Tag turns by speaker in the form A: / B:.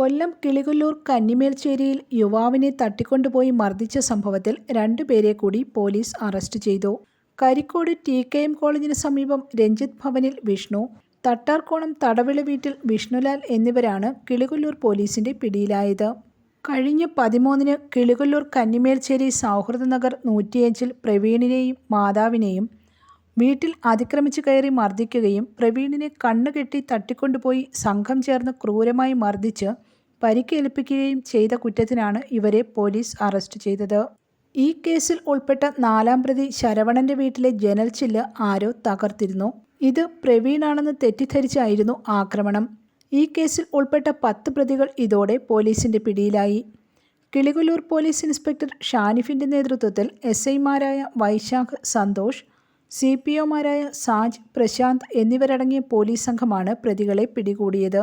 A: കൊല്ലം കിളികൊല്ലൂർ കന്നിമേൽച്ചേരിയിൽ യുവാവിനെ തട്ടിക്കൊണ്ടുപോയി മർദ്ദിച്ച സംഭവത്തിൽ രണ്ടുപേരെ കൂടി പോലീസ് അറസ്റ്റ് ചെയ്തു. കരിക്കോട് ടി കെ എം കോളേജിന് സമീപം രഞ്ജിത്ത് ഭവനിൽ വിഷ്ണു തട്ടാർക്കോണം തടവിള വീട്ടിൽ വിഷ്ണുലാൽ എന്നിവരാണ് കിളികൊല്ലൂർ പോലീസിന്റെ പിടിയിലായത്. കഴിഞ്ഞ പതിമൂന്നിന് കിളികൊല്ലൂർ കന്നിമേൽച്ചേരി സൗഹൃദ നഗർ നൂറ്റിയഞ്ചിൽ പ്രവീണിനെയും മാതാവിനെയും വീട്ടിൽ അതിക്രമിച്ചു കയറി മർദ്ദിക്കുകയും പ്രവീണിനെ കണ്ണുകെട്ടി തട്ടിക്കൊണ്ടുപോയി സംഘം ചേർന്ന് ക്രൂരമായി മർദ്ദിച്ച് പരിക്കേൽപ്പിക്കുകയും ചെയ്ത കുറ്റത്തിനാണ് ഇവരെ പോലീസ് അറസ്റ്റ് ചെയ്തത്. ഈ കേസിൽ ഉൾപ്പെട്ട നാലാം പ്രതി ശരവണന്റെ വീട്ടിലെ ജനൽ ചില്ല് ആരോ തകർത്തിരുന്നു. ഇത് പ്രവീണാണെന്ന് തെറ്റിദ്ധരിച്ചായിരുന്നു ആക്രമണം. ഈ കേസിൽ ഉൾപ്പെട്ട പത്ത് പ്രതികൾ ഇതോടെ പോലീസിന്റെ പിടിയിലായി. കിളികൊല്ലൂർ പോലീസ് ഇൻസ്പെക്ടർ ഷാനിഫിന്റെ നേതൃത്വത്തിൽ എസ് ഐമാരായ വൈശാഖ് സന്തോഷ് സി പി ഒമാരായ സാജ് പ്രശാന്ത് എന്നിവരടങ്ങിയ പോലീസ് സംഘമാണ് പ്രതികളെ പിടികൂടിയത്.